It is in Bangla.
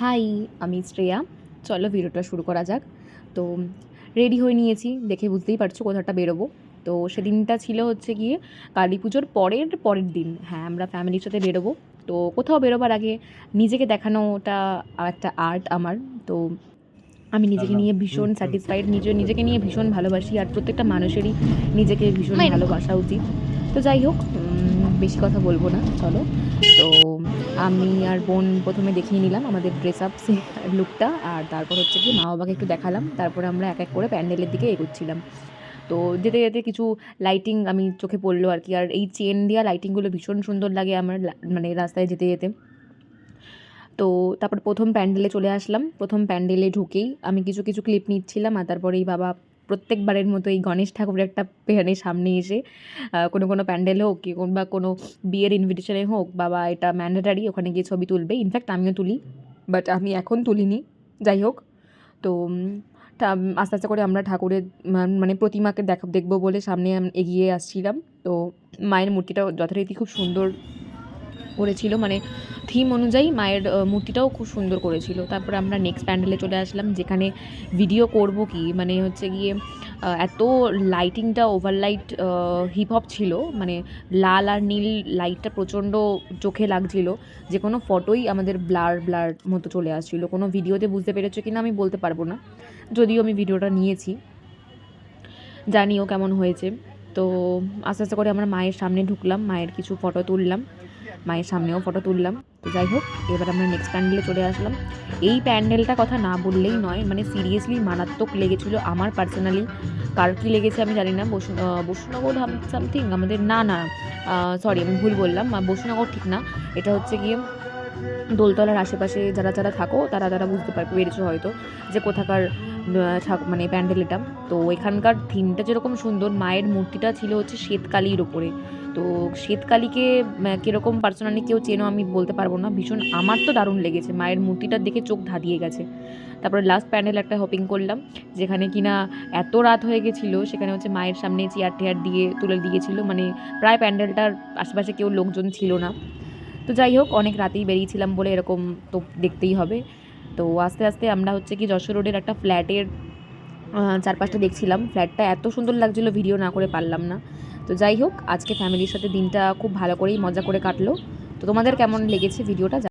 হাই আমি শ্রেয়া। চলো ভিডিওটা শুরু করা যাক। তো রেডি হয়ে নিয়েছি। দেখে বুঝতেই পারছ কোথাওটা বেরোবো। তো সেদিনটা ছিল হচ্ছে গিয়ে কালী পুজোর পরের পরের দিন। হ্যাঁ আমরা ফ্যামিলির সাথে বেরোবো। তো কোথাও বেরোবার আগে নিজেকে দেখানোটা একটা আর্ট আমার। তো আমি নিজেকে নিয়ে ভীষণ স্যাটিসফাইড নিজে নিজেকে নিয়ে ভীষণ ভালোবাসি। আর প্রত্যেকটা মানুষেরই নিজেকে ভীষণ ভালোবাসা উচিত। তো যাই হোক বেশি কথা বলব না। চলো। তো আমি আর বোন প্রথমে দেখিয়ে নিলাম আমাদের ড্রেস আপ লুকটা আর তারপর হচ্ছে কি মা বাবাকে একটু দেখালাম। তারপরে আমরা এক এক করে প্যান্ডেলের দিকে এগোচ্ছিলাম। তো যেতে যেতে কিছু লাইটিং আমি চোখে পড়ল আর কি। আর এই চেন দেওয়া লাইটিংগুলো ভীষণ সুন্দর লাগে আমার মানে রাস্তায় যেতে যেতে। তো তারপর প্রথম প্যান্ডেলে চলে আসলাম। প্রথম প্যান্ডেলে ঢুকেই আমি কিছু কিছু ক্লিপ নিচ্ছিলাম আর তারপরে এই বাবা প্রত্যেকবারের মতো এই গণেশ ঠাকুরের একটা পেহানে সামনে এসে কোনো কোনো প্যান্ডেল হোক কি বা কোনো বিয়ের ইনভিটেশনে হোক বাবা এটা ম্যান্ডেটারি ওখানে গিয়ে ছবি তুলবে। ইনফ্যাক্ট আমিও তুলি বাট আমি এখন তুলিনি। যাই হোক, তো আস্তে আস্তে করে আমরা ঠাকুরের মানে প্রতিমাকে দেখা, দেখব বলে সামনে এগিয়ে আসছিলাম। তো, মায়ের মূর্তিটাও যথারীতি খুব সুন্দর করেছিল। মানে থিম অনুযায়ী মায়ের মূর্তিটাও খুব সুন্দর করেছিল। তারপরে আমরা নেক্সট প্যান্ডেলে চলে আসলাম, যেখানে ভিডিও করব কি? মানে হচ্ছে গিয়ে এত লাইটিংটা ওভারলাইট হিপ হপ ছিল মানে লাল আর নীল লাইটটা প্রচণ্ড চোখে লাগছিল। যে কোনো ফটোই আমাদের ব্লার ব্লার মতো চলে আসছিল। কোনো ভিডিওতে বুঝতে পেরেছ কিনা আমি বলতে পারব না। যদিও আমি ভিডিওটা নিয়েছি। জানিও কেমন হয়েছে। তো আস্তে আস্তে করে আমরা মায়ের সামনে ঢুকলাম, মায়ের কিছু ফটো তুললাম, মায়ের সামনেও ফটো তুললাম। তো যাই হোক, এবার আমরা নেক্সট প্যান্ডেলে চলে আসলাম। এই প্যান্ডেলটা কথা না বললেই নয় মানে সিরিয়াসলি মারাত্মক লেগেছিল আমার পার্সোনালি কার কী লেগেছে আমি জানি না, বসু বসুনগর সামথিং আমাদের না না সরি আমি ভুল বললাম বসুনগর ঠিক না। এটা হচ্ছে গিয়ে দোলতলার আশেপাশে যারা যারা থাকো, তারা তারা বুঝতে পারবে পেরেছ হয়তো যে কোথাকার মানে প্যান্ডেল এটা তো এখানকার থিমটা যেরকম সুন্দর, মায়ের মূর্তিটা ছিল হচ্ছে শ্বেতকালির ওপরে। তো শ্বেতকালীকে কীরকম পার্সোনালি কেউ চেনো আমি বলতে পারব না। ভীষণ আমার তো দারুণ লেগেছে। মায়ের মূর্তিটা দেখে চোখ ধাঁধিয়ে গেছে। তারপরে লাস্ট প্যান্ডেল একটা হপিং করলাম, যেখানে কিনা এত রাত হয়ে গেছিল, সেখানে হচ্ছে মায়ের সামনে চেয়ার টেয়ার দিয়ে তুলে দিয়েছিল। মানে প্রায় প্যান্ডেলটার আশেপাশে কেউ লোকজন ছিল না। তো যাই হোক, অনেক রাতেই বেরিয়েছিলাম বলে এরকম তো দেখতেই হবে। তো আস্তে আস্তে আমরা হচ্ছে কি যশোর রোডের একটা ফ্ল্যাটের চারপাশটা দেখছিলাম। ফ্ল্যাটটা এত সুন্দর লাগছিল, ভিডিও না করে পারলাম না। তো যাই হোক, আজকে ফ্যামিলির সাথে দিনটা খুব ভালো করেই মজা করে কাটলো। তো তোমাদের কেমন লেগেছে ভিডিওটা?